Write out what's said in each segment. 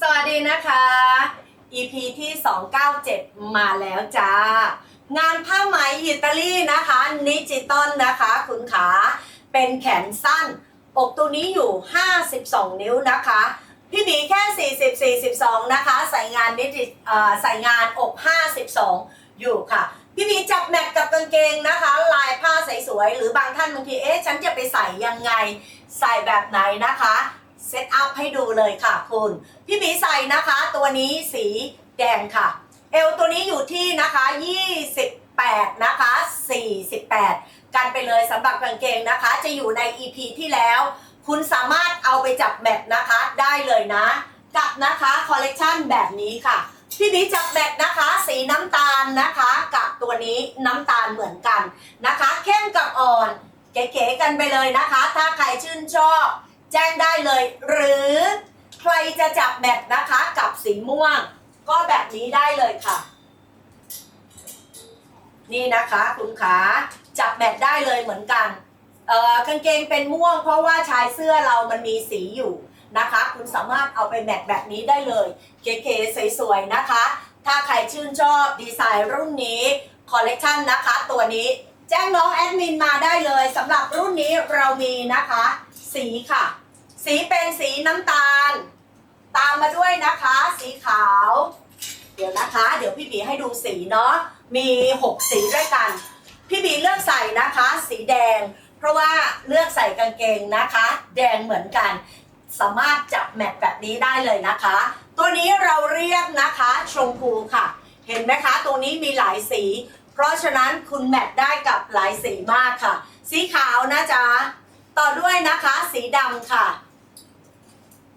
สวัสดีนะคะ EP ที่ 297 มาแล้วจ้า งานผ้าไหมอิตาลีนะคะนิจิตอลนะคะ คุณขาเป็นแขนสั้น อกตัวนี้อยู่ 52 นิ้วนะคะ พี่บีแค่ 40 42 นะคะ ใส่งานนิจิใส่งานอก 52 อยู่ค่ะพี่บีจับแมทกับกางเกงนะคะ ลายผ้าสวยๆหรือบางท่านบางทีเอ๊ะฉันจะไปใส่ยังไงใส่แบบไหนนะคะ เซตอัพให้ดูเลยค่ะคุณ พี่หมีใส่นะคะตัวนี้สีแดงค่ะ เอวตัวนี้อยู่ที่นะคะ 28 นะคะ 48 กันไปเลยสำหรับกางเกงนะคะ จะอยู่ใน EP ที่แล้ว คุณสามารถเอาไปจับแมทนะคะได้เลยนะ กับนะคะคอลเลกชันแบบนี้ค่ะพี่หมีจับแมทนะคะ สีน้ำตาลนะคะ กับตัวนี้น้ำตาลเหมือนกันนะคะ เข้มกับอ่อน เก๋ๆกันไปเลยนะคะ ถ้าใครชื่นชอบ จ้งได้เลย หรือใครจะจับแมทนะคะกับสีม่วง ก็แบบนี้ได้เลยค่ะ นี่นะคะคุณขาจับแมทได้เลยเหมือนกันเอ่อกางเกงเป็นม่วง เพราะว่าชายเสื้อเรามันมีสีอยู่นะคะ คุณสามารถเอาไปแมทแบบนี้ได้เลย เก๋ๆสวยๆนะคะ ถ้าใครชื่นชอบดีไซน์รุ่นนี้คอลเลกชันนะคะ ตัวนี้แจ้งน้องแอดมินมาได้เลยสำหรับรุ่นนี้เรามีนะคะ สีค่ะ สีเป็นสีน้ำตาล ตามมาด้วยนะคะ สีขาว เดี๋ยวนะคะ เดี๋ยวพี่บีให้ดูสีเนาะมี6สีด้วยกัน พี่บีเลือกใส่นะคะ สีแดง เพราะว่าเลือกใส่กางเกงนะคะ แดงเหมือนกัน สามารถจับแมทแบบนี้ได้เลยนะคะ ตัวนี้เราเรียกนะคะชมพูค่ะ เห็นไหมคะตัวนี้มีหลายสี เพราะฉะนั้นคุณแมทได้กับหลายสีมากค่ะ สีขาวนะจ๊ะต่อด้วยนะคะ สีดำค่ะ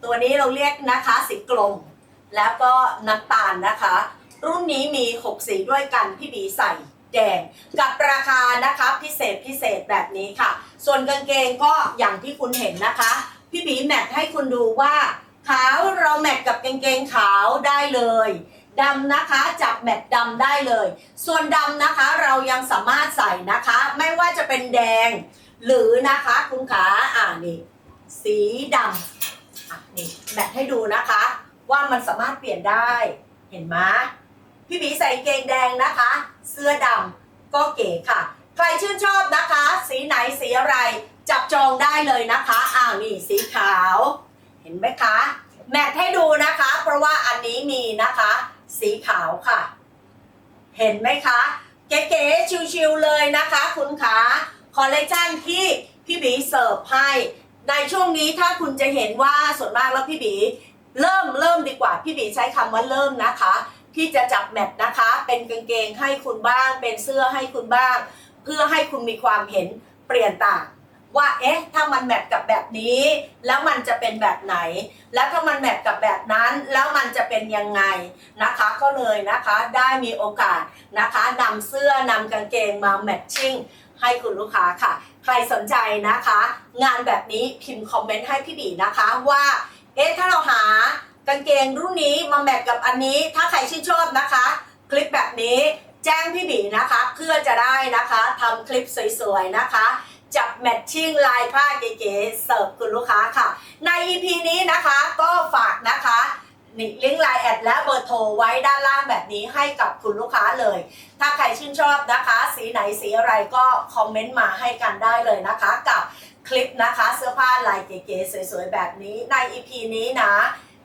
ตัวนี้เราเรียกนะคะสีกลม แล้วก็น้ำตาลนะคะ รุ่นนี้มี 6 สีด้วยกันพี่บีใส่แดงกับราคานะคะพิเศษพิเศษแบบนี้ค่ะ ส่วนกางเกงก็อย่างที่คุณเห็นนะคะ พี่บีแมทให้คุณดูว่า ขาวเราแมทกับกางเกงขาวได้เลยดำนะคะจับแมทดำได้เลย ส่วนดำนะคะเรายังสามารถใส่นะคะ ไม่ว่าจะเป็นแดง หรือนะคะคุณขาอ่านี่สีดำ นี่แมทให้ดูนะคะ ว่ามันสามารถเปลี่ยนได้เห็นไหมพี่บีใส่เกงแดงนะคะ เสื้อดำก็เก๋ค่ะ ใครชื่นชอบนะคะ สีไหนสีอะไรจับจองได้เลยนะคะอ้าวนี่สีขาว เห็นไหมคะ แมทให้ดูนะคะ เพราะว่าอันนี้มีนะคะ สีขาวค่ะ เห็นไหมคะ เก๋ๆชิวๆเลยนะคะ คุณขาคอลเลกชันที่พี่บีเสิร์ฟให้ ในช่วงนี้ถ้าคุณจะเห็นว่าส่วนมากแล้วพี่บีเริ่มเริ่มดีกว่าพี่บีใช้คำว่าเริ่มนะคะ ที่จะจับแมทนะคะ เป็นกางเกงให้คุณบ้าง เป็นเสื้อให้คุณบ้าง เพื่อให้คุณมีความเห็นเปลี่ยนต่างว่าเอ๊ะถ้ามันแมทกับแบบนี้ แล้วมันจะเป็นแบบไหน แล้วถ้ามันแมทกับแบบนั้น แล้วมันจะเป็นยังไงนะคะ ก็เลยนะคะได้มีโอกาสนะคะนำเสื้อนำกางเกงมาแมทชิ่ง ให้คุณลูกค้าค่ะ ใครสนใจนะคะ งานแบบนี้พิมพ์คอมเมนต์ให้พี่บีนะคะว่า เอ๊ะถ้าเราหากางเกงรุ่นนี้มาแมทกับอันนี้ ถ้าใครชื่นชอบนะคะ คลิปแบบนี้แจ้งพี่บีนะคะ เพื่อจะได้นะคะทำคลิปสวยๆนะคะจับแมทชิ่งลายผ้าเก๋ๆเสิร์ฟคุณลูกค้าค่ะ ใน EP นี้นะคะก็ฝากนะคะ นี่ลิงก์ไลน์แอดและเบอร์โทรไว้ด้านล่างแบบนี้ให้กับคุณลูกค้าเลย ถ้าใครชื่นชอบนะคะ สีไหนสีอะไรก็คอมเมนต์มาให้กันได้เลยนะคะกับคลิปนะคะเสื้อผ้าลายเก๋ๆสวยๆแบบนี้ใน EP นี้นะ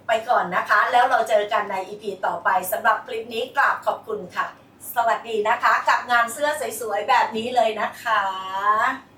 ไปก่อนนะคะ แล้วเราเจอกันใน EP ต่อไปสำหรับคลิปนี้กราบขอบคุณค่ะ สวัสดีนะคะ กับงานเสื้อสวยๆแบบนี้เลยนะคะ